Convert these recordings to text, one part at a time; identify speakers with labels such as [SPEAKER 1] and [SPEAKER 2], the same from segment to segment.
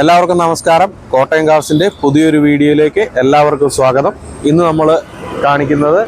[SPEAKER 1] എല്ലാവർക്കും നമസ്കാരം കോട്ടയം കാർസിൻ്റെ പുതിയൊരു വീഡിയോയിലേക്ക് എല്ലാവർക്കും സ്വാഗതം ഇന്ന് നമ്മൾ കാണിക്കുന്നത്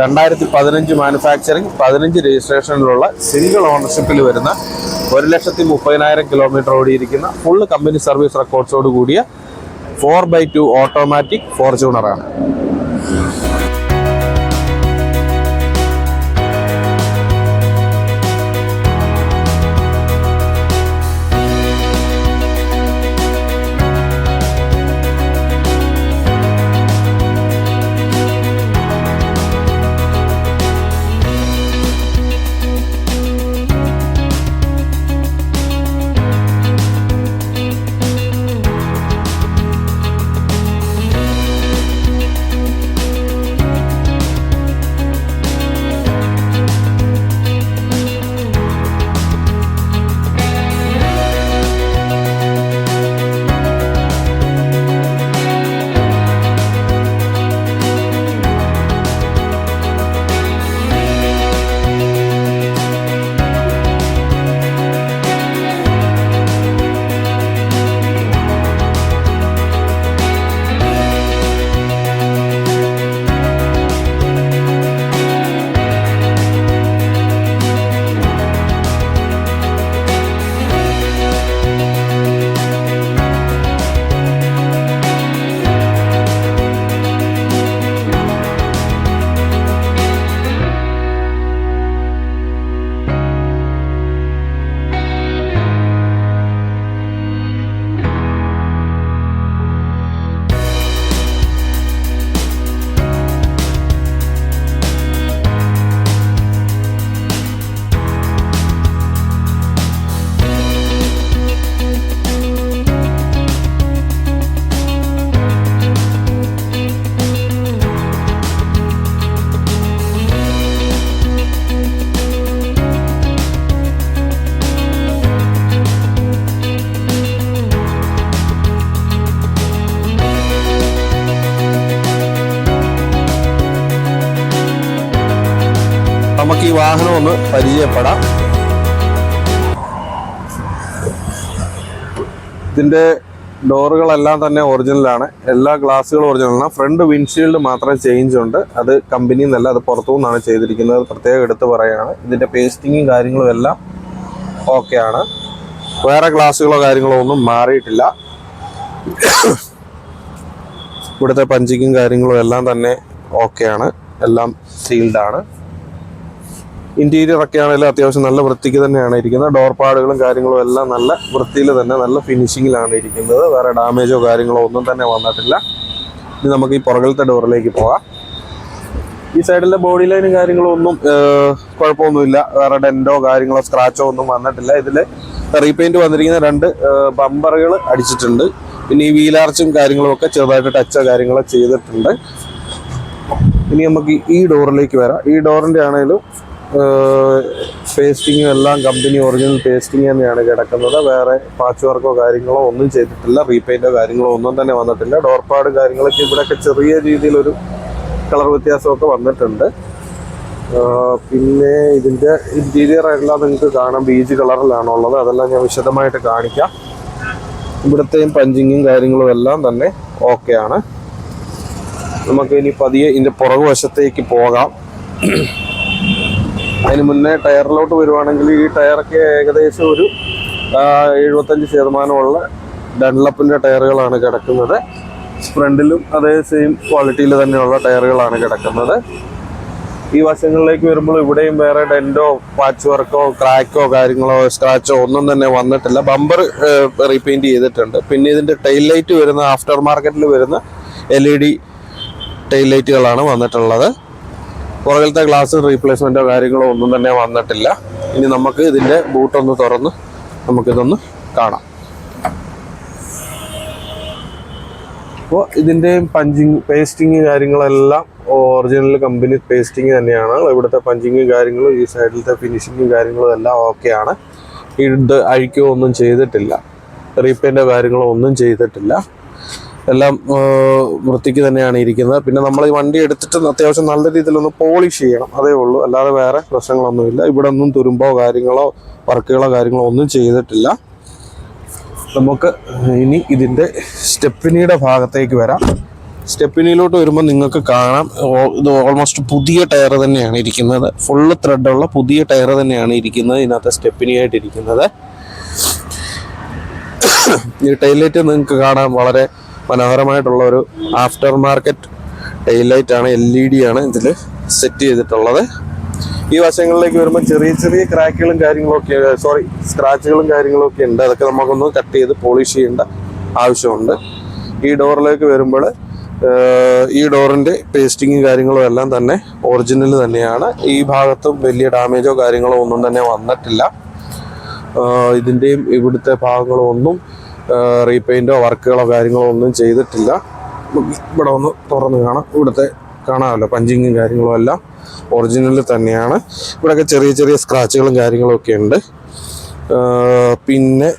[SPEAKER 1] രണ്ടായിരത്തി പതിനഞ്ച് മാനുഫാക്ചറിങ് പതിനഞ്ച് രജിസ്ട്രേഷനിലുള്ള സിംഗിൾ ഓണർഷിപ്പിൽ വരുന്ന ഒരു ലക്ഷത്തി മുപ്പതിനായിരം കിലോമീറ്റർ ഓടിയിരിക്കുന്ന ഫുള്ള് കമ്പനി സർവീസ് റെക്കോർഡ്സോട് കൂടിയ ഫോർ ബൈ ടു ഓട്ടോമാറ്റിക് ഫോർച്യൂണറാണ് നമുക്ക് ഈ വാഹനം ഒന്ന് പരിചയപ്പെടാം ഇതിൻ്റെ ഡോറുകളെല്ലാം തന്നെ ഒറിജിനലാണ് എല്ലാ ഗ്ലാസ്സുകളും ഒറിജിനലാണ് ഫ്രണ്ട് വിൻഷീൽഡ് മാത്രമേ ചേഞ്ച് ഉണ്ട് അത് കമ്പനിയിൽ നിന്നല്ല അത് പുറത്തു നിന്നാണ് ചെയ്തിരിക്കുന്നത് പ്രത്യേകം എടുത്തു പറയുകയാണ് ഇതിൻ്റെ പേസ്റ്റിങ്ങും കാര്യങ്ങളും എല്ലാം ഓക്കെയാണ് വേറെ ഗ്ലാസ്സുകളോ കാര്യങ്ങളോ ഒന്നും മാറിയിട്ടില്ല ഇവിടുത്തെ പഞ്ചിങ്ങും കാര്യങ്ങളും എല്ലാം തന്നെ ഓക്കെയാണ് എല്ലാം സീൽഡാണ് ഇന്റീരിയർ ഒക്കെ ആണെങ്കിലും അത്യാവശ്യം നല്ല വൃത്തിക്ക് തന്നെയാണ് ഇരിക്കുന്നത് ഡോർ പാടുകളും കാര്യങ്ങളും എല്ലാം നല്ല വൃത്തിയിൽ തന്നെ നല്ല ഫിനിഷിങ്ങിലാണ് ഇരിക്കുന്നത് വേറെ ഡാമേജോ കാര്യങ്ങളോ ഒന്നും തന്നെ വന്നിട്ടില്ല ഇനി നമുക്ക് ഈ പുറകിലത്തെ ഡോറിലേക്ക് പോകാം ഈ സൈഡിലെ ബോഡി ലൈനും കാര്യങ്ങളും ഒന്നും കുഴപ്പമൊന്നുമില്ല വേറെ ഡെൻറ്റോ കാര്യങ്ങളോ സ്ക്രാച്ചോ ഒന്നും വന്നിട്ടില്ല ഇതിൽ റീപെയിൻറ്റ് വന്നിരിക്കുന്ന രണ്ട് ബമ്പറുകൾ അടിച്ചിട്ടുണ്ട് പിന്നെ ഈ വീലാർച്ചും കാര്യങ്ങളും ഒക്കെ ചെറുതായിട്ട് ടച്ചോ കാര്യങ്ങളോ ചെയ്തിട്ടുണ്ട് ഇനി നമുക്ക് ഈ ഡോറിലേക്ക് വരാം ഈ ഡോറിൻ്റെ ആണെങ്കിലും പേസ്റ്റിങ്ങും എല്ലാം കമ്പനി ഒറിജിനൽ പേസ്റ്റിംഗ് തന്നെയാണ് കിടക്കുന്നത് വേറെ പാച്ച് വർക്കോ കാര്യങ്ങളോ ഒന്നും ചെയ്തിട്ടില്ല റീപെയിൻറ്റോ കാര്യങ്ങളോ ഒന്നും തന്നെ വന്നിട്ടില്ല ഡോർപാഡ് കാര്യങ്ങളൊക്കെ ഇവിടെയൊക്കെ ചെറിയ രീതിയിലൊരു കളർ വ്യത്യാസമൊക്കെ വന്നിട്ടുണ്ട് പിന്നെ ഇതിൻ്റെ ഇൻറ്റീരിയർ എല്ലാം നിങ്ങൾക്ക് കാണാം ബീജ് കളറിലാണുള്ളത് അതെല്ലാം ഞാൻ വിശദമായിട്ട് കാണിക്കാം ഇവിടുത്തെയും പഞ്ചിങ്ങും കാര്യങ്ങളും എല്ലാം തന്നെ ഓക്കെയാണ് നമുക്ക് ഇനി പതിയെ ഇതിൻ്റെ പുറകുവശത്തേക്ക് പോകാം അതിന് മുന്നേ ടയറിലോട്ട് വരുവാണെങ്കിൽ ഈ ടയറൊക്കെ ഏകദേശം ഒരു എഴുപത്തഞ്ച് ശതമാനമുള്ള ഡൺലപ്പിൻ്റെ ടയറുകളാണ് കിടക്കുന്നത് ഫ്രണ്ടിലും അതേ സെയിം ക്വാളിറ്റിയിൽ തന്നെയുള്ള ടയറുകളാണ് കിടക്കുന്നത് ഈ വശങ്ങളിലേക്ക് വരുമ്പോൾ ഇവിടെയും വേറെ ഡെൻഡോ പാച്ച് വർക്കോ ക്രാക്കോ കാര്യങ്ങളോ സ്ക്രാച്ചോ ഒന്നും തന്നെ വന്നിട്ടില്ല ബമ്പർ റീപെയിൻറ് ചെയ്തിട്ടുണ്ട് പിന്നെ ഇതിൻ്റെ ടൈൽ ലൈറ്റ് വരുന്ന ആഫ്റ്റർ മാർക്കറ്റിൽ വരുന്ന എൽ ഇ ഡി ടൈൽ ലൈറ്റുകളാണ് വന്നിട്ടുള്ളത് പുറകിലത്തെ ഗ്ലാസ് റീപ്ലേസ്മെൻറ്റോ കാര്യങ്ങളോ ഒന്നും തന്നെ വന്നിട്ടില്ല ഇനി നമുക്ക് ഇതിൻ്റെ ബൂട്ടൊന്ന് തുറന്ന് നമുക്കിതൊന്ന് കാണാം അപ്പോൾ ഇതിന്റെ പഞ്ചിങ് പേസ്റ്റിങ് കാര്യങ്ങളെല്ലാം ഒറിജിനൽ കമ്പനി പേസ്റ്റിങ് തന്നെയാണ് ഇവിടുത്തെ പഞ്ചിങ്ങും കാര്യങ്ങളും ഈ സൈഡിലത്തെ ഫിനിഷിങ്ങും കാര്യങ്ങളും എല്ലാം ഓക്കെയാണ് ഇത് അഴിക്കുകയോ ഒന്നും ചെയ്തിട്ടില്ല റീപെയിൻ്റോ കാര്യങ്ങളോ ഒന്നും ചെയ്തിട്ടില്ല എല്ലാം വൃത്തിക്ക് തന്നെയാണ് ഇരിക്കുന്നത് പിന്നെ നമ്മൾ ഈ വണ്ടി എടുത്തിട്ട് അത്യാവശ്യം നല്ല ഒന്ന് പോളിഷ് ചെയ്യണം അതേ ഉള്ളൂ അല്ലാതെ വേറെ പ്രശ്നങ്ങളൊന്നുമില്ല ഇവിടെ ഒന്നും തുരുമ്പോ കാര്യങ്ങളോ വർക്കുകളോ കാര്യങ്ങളോ ഒന്നും ചെയ്തിട്ടില്ല നമുക്ക് ഇനി ഇതിൻ്റെ സ്റ്റെപ്പിനിയുടെ ഭാഗത്തേക്ക് വരാം സ്റ്റെപ്പിനിയിലോട്ട് വരുമ്പോൾ നിങ്ങൾക്ക് കാണാം ഇത് ഓൾമോസ്റ്റ് പുതിയ ടയർ തന്നെയാണ് ഇരിക്കുന്നത് ഫുള്ള് ത്രെഡുള്ള പുതിയ ടയർ തന്നെയാണ് ഇരിക്കുന്നത് ഇതിനകത്ത് സ്റ്റെപ്പിനിയായിട്ട് ഇരിക്കുന്നത് ഈ ടൈലറ്റ് നിങ്ങൾക്ക് കാണാൻ വളരെ മനോഹരമായിട്ടുള്ള ഒരു ആഫ്റ്റർ മാർക്കറ്റ് ടെയിൽ ലൈറ്റ് ആണ് എൽ ഇ ഡി ആണ് ഇതിൽ സെറ്റ് ചെയ്തിട്ടുള്ളത് ഈ വശങ്ങളിലേക്ക് വരുമ്പോൾ ചെറിയ ചെറിയ ക്രാക്കുകളും കാര്യങ്ങളൊക്കെ സോറി സ്ക്രാച്ചുകളും കാര്യങ്ങളൊക്കെ ഉണ്ട് അതൊക്കെ നമുക്കൊന്ന് കട്ട് ചെയ്ത് പോളിഷ് ചെയ്യേണ്ട ആവശ്യമുണ്ട് ഈ ഡോറിലേക്ക് വരുമ്പോൾ ഈ ഡോറിൻ്റെ പേസ്റ്റിങ്ങും കാര്യങ്ങളും എല്ലാം തന്നെ ഒറിജിനൽ തന്നെയാണ് ഈ ഭാഗത്തും വലിയ ഡാമേജോ കാര്യങ്ങളോ ഒന്നും തന്നെ വന്നിട്ടില്ല ഇതിൻ്റെയും ഇവിടുത്തെ ഭാഗങ്ങളോ ഒന്നും റീപെയിൻറ്റോ വർക്കുകളോ കാര്യങ്ങളോ ഒന്നും ചെയ്തിട്ടില്ല ഇവിടെ ഒന്ന് തുറന്ന് കാണാം ഇവിടുത്തെ കാണാമല്ലോ പഞ്ചിങ്ങും കാര്യങ്ങളും എല്ലാം ഒറിജിനൽ തന്നെയാണ് ഇവിടെയൊക്കെ ചെറിയ ചെറിയ സ്ക്രാച്ചുകളും കാര്യങ്ങളൊക്കെ ഉണ്ട് പിന്നെ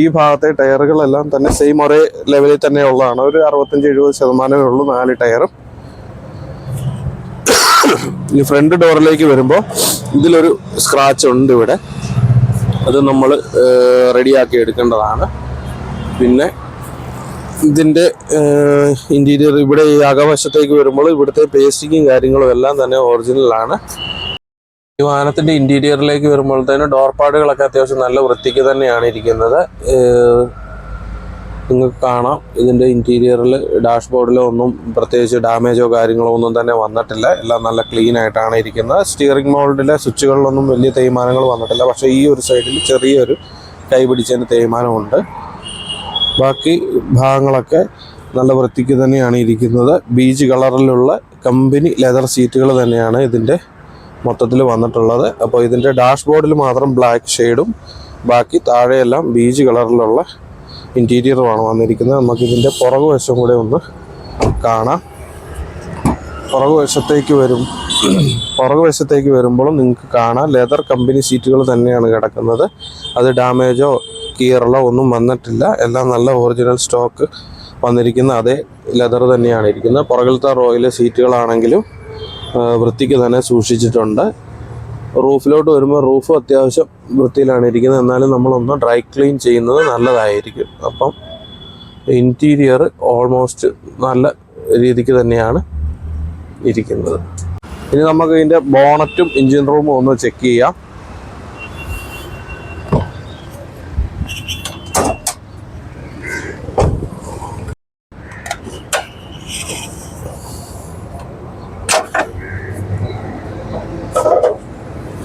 [SPEAKER 1] ഈ ഭാഗത്തെ ടയറുകളെല്ലാം തന്നെ സെയിം ഒരേ ലെവലിൽ തന്നെ ഉള്ളതാണ് ഒരു അറുപത്തഞ്ച് എഴുപത് ശതമാനമേ ഉള്ളൂ നാല് ടയറും ഈ ഫ്രണ്ട് ഡോറിലേക്ക് വരുമ്പോൾ ഇതിലൊരു സ്ക്രാച്ച് ഉണ്ട് ഇവിടെ അത് നമ്മൾ റെഡിയാക്കി എടുക്കേണ്ടതാണ് പിന്നെ ഇതിൻ്റെ ഇൻറ്റീരിയർ ഇവിടെ ഈ അകവശത്തേക്ക് വരുമ്പോൾ ഇവിടുത്തെ പേസ്റ്റിങ്ങും കാര്യങ്ങളും എല്ലാം തന്നെ ഒറിജിനലാണ് ഈ വാഹനത്തിൻ്റെ ഇൻറ്റീരിയറിലേക്ക് വരുമ്പോൾ ഡോർ ഡോർപാടുകളൊക്കെ അത്യാവശ്യം നല്ല വൃത്തിക്ക് തന്നെയാണ് ഇരിക്കുന്നത് നിങ്ങൾക്ക് കാണാം ഇതിൻ്റെ ഇൻറ്റീരിയറിൽ ഡാഷ്ബോർഡിൽ ഒന്നും പ്രത്യേകിച്ച് ഡാമേജോ കാര്യങ്ങളോ ഒന്നും തന്നെ വന്നിട്ടില്ല എല്ലാം നല്ല ക്ലീൻ ആയിട്ടാണ് ഇരിക്കുന്നത് സ്റ്റിയറിംഗ് മോൾഡിലെ സ്വിച്ചുകളിലൊന്നും വലിയ തേയ്മാനങ്ങൾ വന്നിട്ടില്ല പക്ഷേ ഈ ഒരു സൈഡിൽ ചെറിയൊരു കൈ പിടിച്ചതിന് തേയ്മാനമുണ്ട് ബാക്കി ഭാഗങ്ങളൊക്കെ നല്ല വൃത്തിക്ക് തന്നെയാണ് ഇരിക്കുന്നത് ബീച്ച് കളറിലുള്ള കമ്പനി ലെതർ സീറ്റുകൾ തന്നെയാണ് ഇതിൻ്റെ മൊത്തത്തിൽ വന്നിട്ടുള്ളത് അപ്പോൾ ഇതിൻ്റെ ഡാഷ്ബോർഡിൽ മാത്രം ബ്ലാക്ക് ഷെയ്ഡും ബാക്കി താഴെയെല്ലാം ബീച്ച് കളറിലുള്ള ഇൻറ്റീരിയറുമാണ് വന്നിരിക്കുന്നത് നമുക്കിതിൻ്റെ പുറകു വശം കൂടെ ഒന്ന് കാണാം പുറകു വശത്തേക്ക് വരും പുറകു വശത്തേക്ക് വരുമ്പോഴും നിങ്ങൾക്ക് കാണാം ലെതർ കമ്പനി സീറ്റുകൾ തന്നെയാണ് കിടക്കുന്നത് അത് ഡാമേജോ കീറലോ ഒന്നും വന്നിട്ടില്ല എല്ലാം നല്ല ഒറിജിനൽ സ്റ്റോക്ക് വന്നിരിക്കുന്ന അതേ ലെതർ തന്നെയാണ് ഇരിക്കുന്നത് പുറകിലത്തെ റോയിലെ സീറ്റുകളാണെങ്കിലും വൃത്തിക്ക് തന്നെ സൂക്ഷിച്ചിട്ടുണ്ട് റൂഫിലോട്ട് വരുമ്പോൾ റൂഫ് അത്യാവശ്യം വൃത്തിയിലാണ് ഇരിക്കുന്നത് എന്നാലും നമ്മളൊന്ന് ഡ്രൈ ക്ലീൻ ചെയ്യുന്നത് നല്ലതായിരിക്കും അപ്പം ഇൻറ്റീരിയർ ഓൾമോസ്റ്റ് നല്ല രീതിക്ക് തന്നെയാണ് ഇരിക്കുന്നത് ഇനി നമുക്ക് ഇതിൻ്റെ ബോണറ്റും എഞ്ചിൻ റൂമും ഒന്ന് ചെക്ക് ചെയ്യാം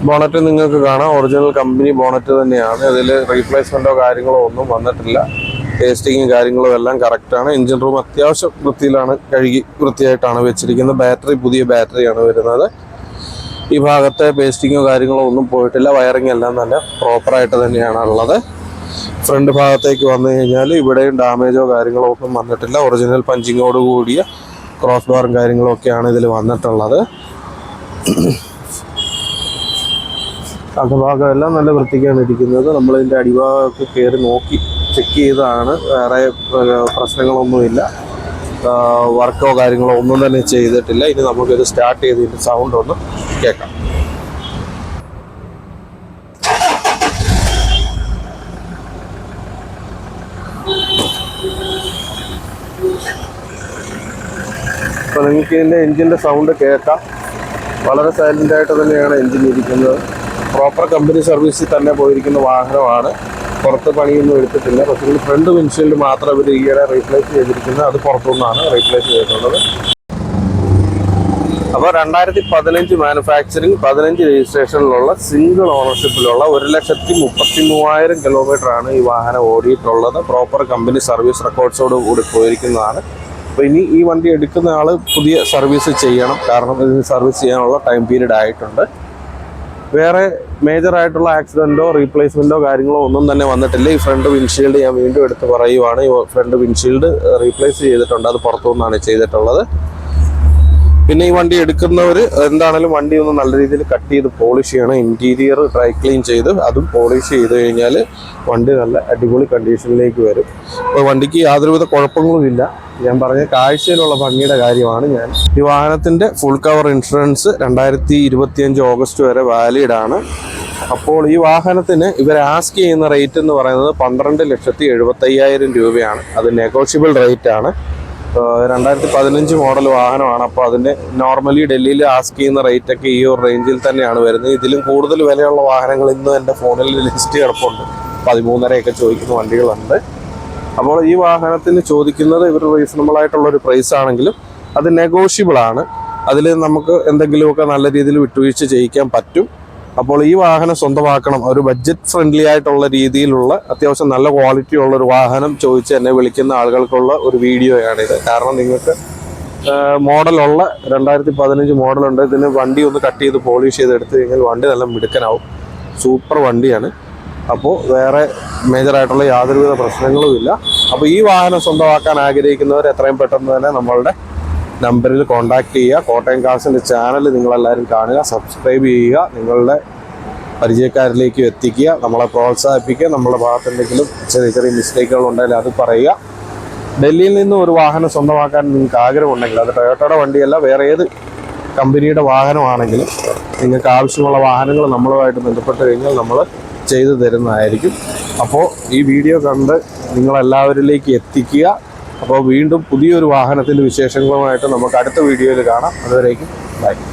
[SPEAKER 1] ബോണറ്റ് നിങ്ങൾക്ക് കാണാം ഒറിജിനൽ കമ്പനി ബോണറ്റ് തന്നെയാണ് ഇതിൽ റീപ്ലേസ്മെൻറ്റോ കാര്യങ്ങളോ ഒന്നും വന്നിട്ടില്ല ടേസ്റ്റിങ്ങും കാര്യങ്ങളും എല്ലാം കറക്റ്റാണ് എഞ്ചിൻ റൂം അത്യാവശ്യം വൃത്തിയിലാണ് കഴുകി വൃത്തിയായിട്ടാണ് വെച്ചിരിക്കുന്നത് ബാറ്ററി പുതിയ ബാറ്ററിയാണ് വരുന്നത് ഈ ഭാഗത്തെ പേസ്റ്റിങ്ങോ കാര്യങ്ങളോ ഒന്നും പോയിട്ടില്ല വയറിംഗ് എല്ലാം തന്നെ പ്രോപ്പറായിട്ട് തന്നെയാണ് ഉള്ളത് ഫ്രണ്ട് ഭാഗത്തേക്ക് വന്നു കഴിഞ്ഞാൽ ഇവിടെയും ഡാമേജോ കാര്യങ്ങളോ ഒന്നും വന്നിട്ടില്ല ഒറിജിനൽ പഞ്ചിങ്ങോട് കൂടിയ ക്രോസ് ബാറും കാര്യങ്ങളൊക്കെയാണ് ഇതിൽ വന്നിട്ടുള്ളത് അകഭാഗം എല്ലാം നല്ല വൃത്തിക്കാണ് ഇരിക്കുന്നത് നമ്മളതിൻ്റെ അടിഭാഗമൊക്കെ കയറി നോക്കി ചെക്ക് ചെയ്തതാണ് വേറെ പ്രശ്നങ്ങളൊന്നുമില്ല വർക്കോ കാര്യങ്ങളോ ഒന്നും തന്നെ ചെയ്തിട്ടില്ല ഇനി നമുക്കിത് സ്റ്റാർട്ട് ചെയ്തിട്ട് സൗണ്ട് ഒന്ന് കേൾക്കാം അപ്പോൾ നിങ്ങൾക്ക് ഇതിൻ്റെ എൻജിൻ്റെ സൗണ്ട് കേൾക്കാം വളരെ സൈലൻ്റായിട്ട് തന്നെയാണ് എൻജിൻ ഇരിക്കുന്നത് പ്രോപ്പർ കമ്പനി സർവീസിൽ തന്നെ പോയിരിക്കുന്ന വാഹനമാണ് പുറത്ത് പണിയൊന്നും എടുത്തിട്ടില്ല പക്ഷേ ഫ്രണ്ട് വിൻഷീൽഡ് മാത്രം ഇവർ ഈയിടെ റീപ്ലേസ് ചെയ്തിരിക്കുന്നത് അത് പുറത്തുനിന്നാണ് റീപ്ലേസ് ചെയ്തിട്ടുള്ളത് അപ്പോൾ രണ്ടായിരത്തി പതിനഞ്ച് മാനുഫാക്ചറിങ് പതിനഞ്ച് രജിസ്ട്രേഷനിലുള്ള സിംഗിൾ ഓണർഷിപ്പിലുള്ള ഒരു ലക്ഷത്തി മുപ്പത്തി മൂവായിരം കിലോമീറ്ററാണ് ഈ വാഹനം ഓടിയിട്ടുള്ളത് പ്രോപ്പർ കമ്പനി സർവീസ് റെക്കോർഡ്സോട് കൂടി പോയിരിക്കുന്നതാണ് അപ്പോൾ ഇനി ഈ വണ്ടി എടുക്കുന്ന ആൾ പുതിയ സർവീസ് ചെയ്യണം കാരണം ഇതിന് സർവീസ് ചെയ്യാനുള്ള ടൈം പീരീഡ് ആയിട്ടുണ്ട് വേറെ മേജർ ആയിട്ടുള്ള ആക്സിഡൻറ്റോ റീപ്ലേസ്മെൻറ്റോ കാര്യങ്ങളോ ഒന്നും തന്നെ വന്നിട്ടില്ല ഈ ഫ്രണ്ട് വിൻഷീൽഡ് ഞാൻ വീണ്ടും എടുത്ത് പറയുവാണ് ഈ ഫ്രണ്ട് വിൻഷീൽഡ് റീപ്ലേസ് ചെയ്തിട്ടുണ്ട് അത് പുറത്തുനിന്നാണ് ചെയ്തിട്ടുള്ളത് പിന്നെ ഈ വണ്ടി എടുക്കുന്നവർ എന്താണെങ്കിലും വണ്ടി ഒന്ന് നല്ല രീതിയിൽ കട്ട് ചെയ്ത് പോളിഷ് ചെയ്യണം ഇൻറ്റീരിയർ ഡ്രൈ ക്ലീൻ ചെയ്ത് അതും പോളിഷ് ചെയ്ത് കഴിഞ്ഞാൽ വണ്ടി നല്ല അടിപൊളി കണ്ടീഷനിലേക്ക് വരും അപ്പോൾ വണ്ടിക്ക് യാതൊരുവിധ കുഴപ്പങ്ങളും ഇല്ല ഞാൻ പറഞ്ഞ കാഴ്ചയിലുള്ള ഭംഗിയുടെ കാര്യമാണ് ഞാൻ ഈ വാഹനത്തിന്റെ ഫുൾ കവർ ഇൻഷുറൻസ് രണ്ടായിരത്തി ഇരുപത്തിയഞ്ച് ഓഗസ്റ്റ് വരെ വാലിഡ് ആണ് അപ്പോൾ ഈ വാഹനത്തിന് ഇവർ ആസ്ക് ചെയ്യുന്ന റേറ്റ് എന്ന് പറയുന്നത് പന്ത്രണ്ട് ലക്ഷത്തി എഴുപത്തയ്യായിരം രൂപയാണ് അത് നെഗോഷ്യബിൾ റേറ്റ് ആണ് രണ്ടായിരത്തി പതിനഞ്ച് മോഡൽ വാഹനമാണ് അപ്പോൾ അതിൻ്റെ നോർമലി ഡൽഹിയിൽ ആസ്ക് ചെയ്യുന്ന റേറ്റ് ഒക്കെ ഈ ഒരു റേഞ്ചിൽ തന്നെയാണ് വരുന്നത് ഇതിലും കൂടുതൽ വിലയുള്ള വാഹനങ്ങൾ ഇന്ന് എൻ്റെ ഫോണിൽ ലിസ്റ്റ് കിടപ്പുണ്ട് പതിമൂന്നരയൊക്കെ ചോദിക്കുന്ന വണ്ടികളുണ്ട് അപ്പോൾ ഈ വാഹനത്തിന് ചോദിക്കുന്നത് ഇവർ റീസണബിൾ ആയിട്ടുള്ള ഒരു പ്രൈസ് ആണെങ്കിലും അത് നെഗോഷ്യബിൾ ആണ് അതിൽ നമുക്ക് എന്തെങ്കിലുമൊക്കെ നല്ല രീതിയിൽ വിട്ടുവീഴ്ച ചെയ്യിക്കാൻ പറ്റും അപ്പോൾ ഈ വാഹനം സ്വന്തമാക്കണം ഒരു ബഡ്ജറ്റ് ഫ്രണ്ട്ലി ആയിട്ടുള്ള രീതിയിലുള്ള അത്യാവശ്യം നല്ല ക്വാളിറ്റി ഉള്ള ഒരു വാഹനം ചോദിച്ച് എന്നെ വിളിക്കുന്ന ആളുകൾക്കുള്ള ഒരു വീഡിയോയാണിത് കാരണം നിങ്ങൾക്ക് മോഡലുള്ള രണ്ടായിരത്തി പതിനഞ്ച് മോഡലുണ്ട് ഇതിന് വണ്ടി ഒന്ന് കട്ട് ചെയ്ത് പോളിഷ് ചെയ്ത് എടുത്തു കഴിഞ്ഞാൽ വണ്ടി നല്ല മിടുക്കനാവും സൂപ്പർ വണ്ടിയാണ് അപ്പോൾ വേറെ മേജറായിട്ടുള്ള യാതൊരുവിധ പ്രശ്നങ്ങളുമില്ല അപ്പോൾ ഈ വാഹനം സ്വന്തമാക്കാൻ ആഗ്രഹിക്കുന്നവർ എത്രയും പെട്ടെന്ന് തന്നെ നമ്മളുടെ നമ്പറിൽ കോൺടാക്ട് ചെയ്യുക കോട്ടയം കാസിൻ്റെ ചാനൽ നിങ്ങളെല്ലാവരും കാണുക സബ്സ്ക്രൈബ് ചെയ്യുക നിങ്ങളുടെ പരിചയക്കാരിലേക്ക് എത്തിക്കുക നമ്മളെ പ്രോത്സാഹിപ്പിക്കുക നമ്മുടെ ഭാഗത്ത് എന്തെങ്കിലും ചെറിയ ചെറിയ മിസ്റ്റേക്കുകൾ ഉണ്ടെങ്കിൽ അത് പറയുക ഡൽഹിയിൽ നിന്ന് ഒരു വാഹനം സ്വന്തമാക്കാൻ നിങ്ങൾക്ക് ആഗ്രഹമുണ്ടെങ്കിൽ അത് ടൊയോട്ടയുടെ വണ്ടിയല്ല വേറെ ഏത് കമ്പനിയുടെ വാഹനമാണെങ്കിലും നിങ്ങൾക്ക് ആവശ്യമുള്ള വാഹനങ്ങൾ നമ്മളുമായിട്ട് ബന്ധപ്പെട്ട് കഴിഞ്ഞാൽ നമ്മൾ ചെയ്ത് തരുന്നതായിരിക്കും അപ്പോൾ ഈ വീഡിയോ കണ്ട് നിങ്ങളെല്ലാവരിലേക്ക് എത്തിക്കുക അപ്പോൾ വീണ്ടും പുതിയൊരു വാഹനത്തിൻ്റെ വിശേഷങ്ങളുമായിട്ട് നമുക്ക് അടുത്ത വീഡിയോയിൽ കാണാം അതുവരേക്കും ബൈ